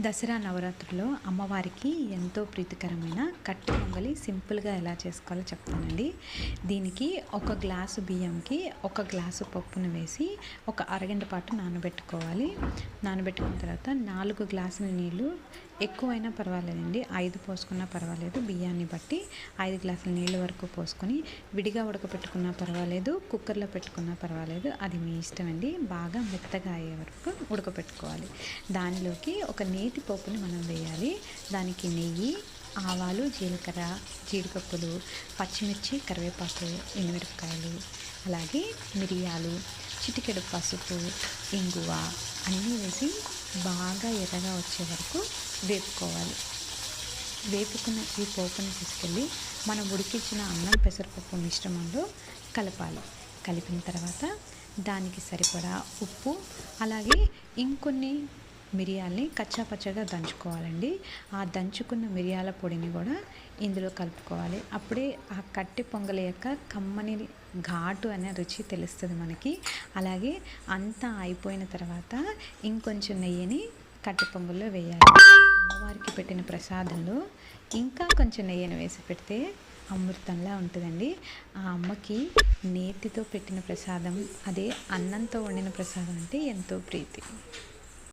దసరా నవరాత్రుల్లో అమ్మవారికి ఎంతో ప్రీతికరమైన కట్టు పొంగలి సింపుల్గా ఎలా చేసుకోవాలో చెప్తానండి. దీనికి ఒక గ్లాసు బియ్యంకి ఒక గ్లాసు పప్పును వేసి ఒక అరగంట పాటు నానబెట్టుకోవాలి. నానబెట్టుకున్న తర్వాత నాలుగు గ్లాసుల నీళ్ళు ఎక్కువైనా పర్వాలేదండి. ఐదు పోసుకున్నా పర్వాలేదు. బియ్యాన్ని బట్టి ఐదు గ్లాసుల నీళ్ళ వరకు పోసుకొని విడిగా ఉడకపెట్టుకున్నా పర్వాలేదు. కుక్కర్లో పెట్టుకున్నా పర్వాలేదు. అది మీ ఇష్టం అండి బాగా మెత్తగా అయ్యే వరకు ఉడకపెట్టుకోవాలి. దానిలోకి ఒక నేతి పప్పుని మనం వేయాలి. దానికి నెయ్యి ఆవాలు జీలకర్ర జీడిపప్పులు పచ్చిమిర్చి కరివేపాకు ఎనిమిరపకాయలు అలాగే మిరియాలు చిటికెడు పసుపు ఇంగువ అన్నీ వేసి బాగా ఎర్రగా వచ్చే వరకు వేపుకోవాలి. వేపుకున్న ఈ పోపును తీసుకెళ్ళి మనం ఉడికించిన అన్నం పెసరపప్పు మిశ్రమంలో కలపాలి. కలిపిన తర్వాత దానికి సరిపడా ఉప్పు అలాగే ఇంకొన్ని మిరియాల్ని కచ్చాపచ్చగా దంచుకోవాలండి. ఆ దంచుకున్న మిరియాల పొడిని కూడా ఇందులో కలుపుకోవాలి. అప్పుడే ఆ కట్టె పొంగలి యొక్క కమ్మని ఘాటు అనే రుచి తెలుస్తుంది మనకి. అలాగే అంతా అయిపోయిన తర్వాత ఇంకొంచెం నెయ్యిని కట్టె పొంగల్లో వేయాలి. అమ్మవారికి పెట్టిన ప్రసాదంలో ఇంకా కొంచెం నెయ్యిని వేసి పెడితే అమృతంలా ఉంటుందండి. ఆ అమ్మకి నేతితో పెట్టిన ప్రసాదం అదే అన్నంతో వండిన ప్రసాదం అంటే ఎంతో ప్రీతి.